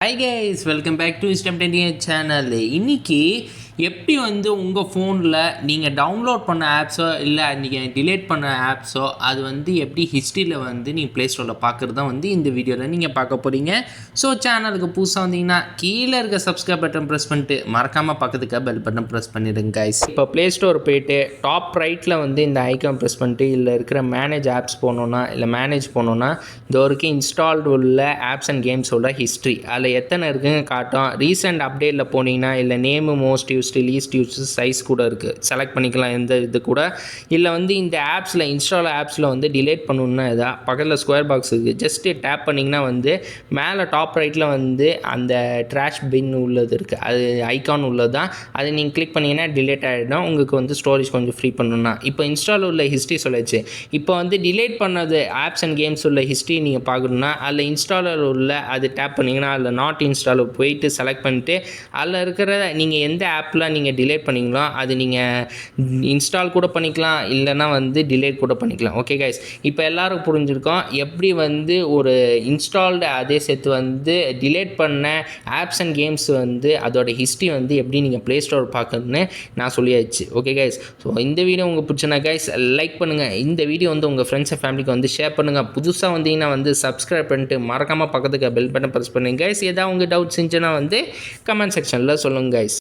Hi guys welcome back to stem டென்டிய channel இன்னைக்கு எப்படி வந்து உங்கள் ஃபோனில் நீங்கள் டவுன்லோட் பண்ண ஆப்ஸோ இல்லை நீங்கள் டிலேட் பண்ண ஆப்ஸோ அது வந்து எப்படி ஹிஸ்ட்ரியில் வந்து நீங்கள் ப்ளே ஸ்டோரில் பார்க்குறது தான் வந்து இந்த வீடியோவில் நீங்கள் பார்க்க போகிறீங்க ஸோ சேனலுக்கு புதுசாக வந்தீங்கன்னா கீழே இருக்க சப்ஸ்கிரைப் பட்டன் ப்ரெஸ் பண்ணிட்டு மறக்காமல் பக்கத்துக்கு பெல் பட்டன் ப்ரெஸ் பண்ணிடுங்க கைஸ் இப்போ ப்ளே ஸ்டோர் போயிட்டு டாப் ரைட்டில் வந்து இந்த ஐக்கான் ப்ரெஸ் பண்ணிட்டு இல்லை இருக்கிற மேனேஜ் ஆப்ஸ் போனோன்னா இல்லை மேனேஜ் போனோன்னா இந்த வரைக்கும் இன்ஸ்டால்டு உள்ள ஆப்ஸ் அண்ட் கேம்ஸோட ஹிஸ்ட்ரி அதில் எத்தனை இருக்குங்க காட்டும். ரீசெண்ட் அப்டேட்டில் போனீங்கன்னா இல்லை name most used least use size கூட இருக்குது செலக்ட் பண்ணிக்கலாம் எந்த இது கூட. இல்லை வந்து இந்த ஆப்ஸில் இன்ஸ்டால் ஆப்ஸில் வந்து டிலேட் பண்ணணுன்னா எதா? பக்கத்தில் ஸ்கொயர் பாக்ஸ் இருக்குது ஜஸ்ட்டு டேப் பண்ணிங்கன்னா வந்து மேலே டாப் ரைட்டில் வந்து அந்த ட்ராஷ் பின் உள்ளது இருக்குது அது ஐக்கான் உள்ளது தான் அதை நீங்கள் கிளிக் பண்ணிங்கன்னா டிலேட் ஆகிடும் உங்களுக்கு வந்து ஸ்டோரேஜ் கொஞ்சம் ஃப்ரீ பண்ணணும்னா. இப்போ இன்ஸ்டால் உள்ள ஹிஸ்ட்ரி சொல்லிச்சு இப்போ வந்து டிலேட் பண்ணது ஆப்ஸ் அண்ட் கேம்ஸ் உள்ள ஹிஸ்ட்ரி நீங்கள் பார்க்கணுன்னா அதில் இன்ஸ்டாலர் உள்ள அது டேப் பண்ணிங்கன்னா அதில் நாட் இன்ஸ்டாலில் போயிட்டு செலக்ட் பண்ணிட்டு அதில் இருக்கிற நீங்கள் எந்த ஆப் ஆப்பில் நீங்கள் டிலேட் பண்ணிக்கலாம் அது நீங்கள் இன்ஸ்டால் கூட பண்ணிக்கலாம் இல்லைன்னா வந்து டிலேட் கூட பண்ணிக்கலாம். ஓகே கைஸ் இப்போ எல்லோரும் புரிஞ்சிருக்கோம். எப்படி வந்து ஒரு இன்ஸ்டால்டு அதே சேர்த்து வந்து டிலேட் பண்ண ஆப்ஸ் அண்ட் கேம்ஸ் வந்து அதோட ஹிஸ்ட்ரி வந்து எப்படி நீங்கள் ப்ளே ஸ்டோர் பார்க்கணுன்னு நான் சொல்லியாச்சு. ஓகே கைஸ் ஸோ இந்த வீடியோ உங்களுக்கு பிடிச்சனா கைஸ் லைக் பண்ணுங்கள் இந்த வீடியோ வந்து உங்கள் ஃப்ரெண்ட்ஸ் அண்ட் ஃபேமிலிக்கு வந்து ஷேர் பண்ணுங்கள் புதுசாக வந்தீங்கன்னா வந்து சப்ஸ்கிரைப் பண்ணிட்டு மறக்காமல் பக்கத்துக்கு பெல் பட்டன் ப்ரெஸ் பண்ணுங்கள் கைஸ் ஏதாவது உங்கள் டவுட்ஸ் இருந்துச்சுன்னா வந்து கமெண்ட் செக்ஷனில் சொல்லுங்கள் கைஸ்